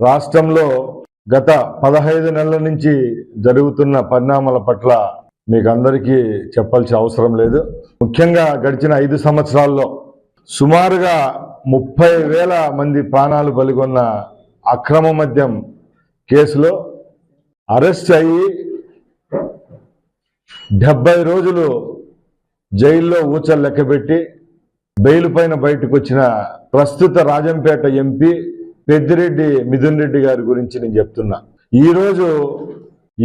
రాష్ట్రంలో గత పదహైదు నెలల నుంచి జరుగుతున్న పరిణామాల పట్ల మీకు అందరికీ చెప్పాల్సిన అవసరం లేదు. ముఖ్యంగా గడిచిన ఐదు సంవత్సరాల్లో సుమారుగా ముప్పై వేల మంది ప్రాణాలు బలిగొన్న అక్రమ మద్యం కేసులో అరెస్ట్ అయ్యి డెబ్బై రోజులు జైల్లో ఊచలు లెక్కబెట్టి బెయిల్ పైన బయటకు వచ్చిన ప్రస్తుత రాజంపేట ఎంపీ పెద్దిరెడ్డి మిథున్ రెడ్డి గారి గురించి నేను చెప్తున్నా. ఈరోజు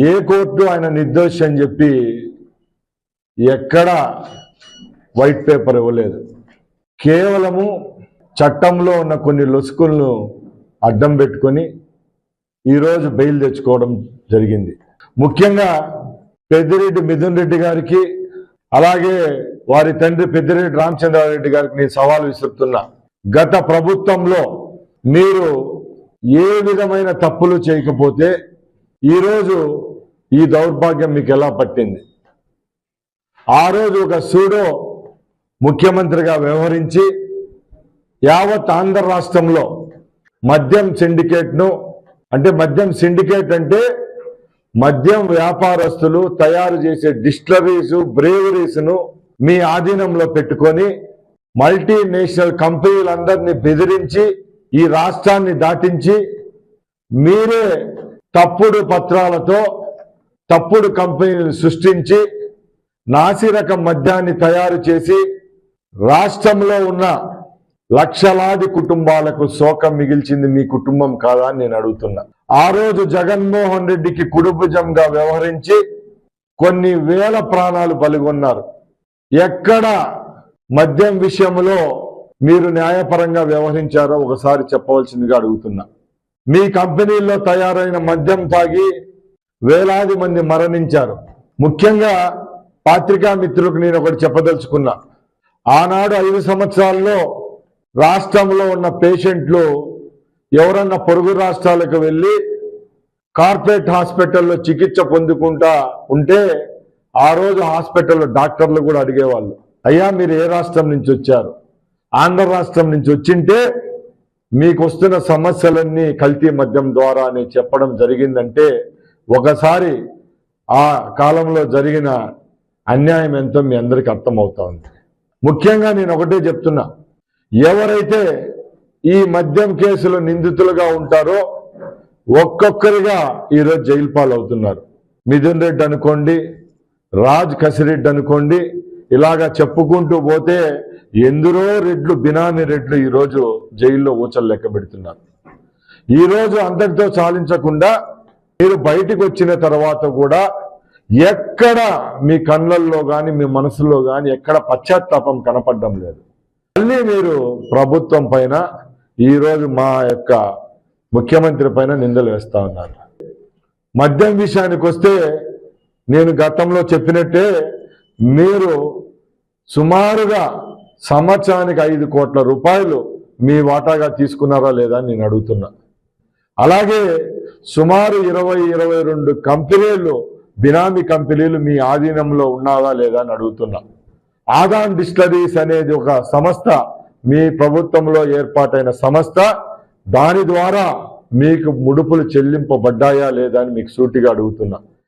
ఏ కోర్టు ఆయన నిర్దోషి అని చెప్పి ఎక్కడ వైట్ పేపర్ ఇవ్వలేదు. కేవలము చట్టంలో ఉన్న కొన్ని లొసుకులను అడ్డం పెట్టుకొని ఈరోజు బెయిల్ తెచ్చుకోవడం జరిగింది. ముఖ్యంగా పెద్దిరెడ్డి మిథున్ రెడ్డి గారికి అలాగే వారి తండ్రి పెద్దిరెడ్డి రామచంద్రారెడ్డి గారికి నేను సవాల్ విసురుతున్నా. గత ప్రభుత్వంలో మీరు ఏ విధమైన తప్పులు చేయకపోతే ఈరోజు ఈ దౌర్భాగ్యం మీకు ఎలా పట్టింది? ఆ రోజు ఒక సూడో ముఖ్యమంత్రిగా వ్యవహరించి యావత్ ఆంధ్ర రాష్ట్రంలో మద్యం సిండికేట్ను అంటే మద్యం సిండికేట్ అంటే మద్యం వ్యాపారస్తులు తయారు చేసే డిస్టిలరీస్ బ్రేవరీస్ను మీ ఆధీనంలో పెట్టుకొని మల్టీనేషనల్ కంపెనీలందరినీ బెదిరించి ఈ రాష్ట్రాన్ని దాటించి మీరే తప్పుడు పత్రాలతో తప్పుడు కంపెనీలు సృష్టించి నాసిరకం మద్యాన్ని తయారు చేసి రాష్ట్రంలో ఉన్న లక్షలాది కుటుంబాలకు శోకం మిగిల్చింది మీ కుటుంబం కాదా అని నేను అడుగుతున్నా. ఆ రోజు జగన్మోహన్ రెడ్డికి కుడుభుజంగా వ్యవహరించి కొన్ని వేల ప్రాణాలు పలుగొన్నారు. ఎక్కడ మద్యం విషయంలో మీరు న్యాయపరంగా వ్యవహరించారో ఒకసారి చెప్పవలసిందిగా అడుగుతున్నా. మీ కంపెనీల్లో తయారైన మద్యం తాగి వేలాది మంది మరణించారు. ముఖ్యంగా పాత్రికా మిత్రులకు నేను ఒకటి చెప్పదలుచుకున్నా. ఆనాడు ఐదు సంవత్సరాల్లో రాష్ట్రంలో ఉన్న పేషెంట్లు ఎవరన్నా పొరుగు రాష్ట్రాలకు వెళ్ళి కార్పొరేట్ హాస్పిటల్లో చికిత్స పొందుకుంటా ఉంటే ఆ రోజు హాస్పిటల్లో డాక్టర్లు కూడా అడిగేవాళ్ళు. అయ్యా మీరు ఏ రాష్ట్రం నుంచి వచ్చారు? ఆంధ్ర రాష్ట్రం నుంచి వచ్చింటే మీకు వస్తున్న సమస్యలన్నీ కల్తీ మద్యం ద్వారా అని చెప్పడం జరిగిందంటే ఒకసారి ఆ కాలంలో జరిగిన అన్యాయం ఎంతో మీ అందరికీ అర్థమవుతా ఉంది ముఖ్యంగా నేను ఒకటే చెప్తున్నా. ఎవరైతే ఈ మద్యం కేసులో నిందితులుగా ఉంటారో ఒక్కొక్కరిగా ఈరోజు జైలు పాలవుతున్నారు. మిథున్ రెడ్డి అనుకోండి రాజ్ కసిరెడ్డి అనుకోండి ఇలాగా చెప్పుకుంటూ పోతే ఎందరో రెడ్లు బినామీ రెడ్లు ఈరోజు జైల్లో ఊచలు లెక్క పెడుతున్నారు. ఈరోజు అంతటితో చాలించకుండా మీరు బయటికి వచ్చిన తర్వాత కూడా ఎక్కడ మీ కళ్ళల్లో కానీ మీ మనసులో కానీ ఎక్కడ పశ్చాత్తాపం కనపడడం లేదు. మళ్ళీ మీరు ప్రభుత్వం పైన ఈరోజు మా యొక్క ముఖ్యమంత్రి పైన నిందలు వేస్తా ఉన్నారు. మద్యం విషయానికి వస్తే నేను గతంలో చెప్పినట్టే మీరు సుమారుగా సంవత్సరానికి ఐదు కోట్ల రూపాయలు మీ వాటాగా తీసుకున్నారా లేదా నేను అడుగుతున్నా. అలాగే సుమారు ఇరవై ఇరవై రెండు కంపెనీలు బినామీ కంపెనీలు మీ ఆధీనంలో ఉన్నావా లేదా అని అడుగుతున్నా. ఆదాన్ డిస్టరీస్ అనేది ఒక సంస్థ మీ ప్రభుత్వంలో ఏర్పాటైన సంస్థ. దాని ద్వారా మీకు ముడుపులు చెల్లింపబడ్డాయా లేదా అని మీకు సూటిగా అడుగుతున్నా.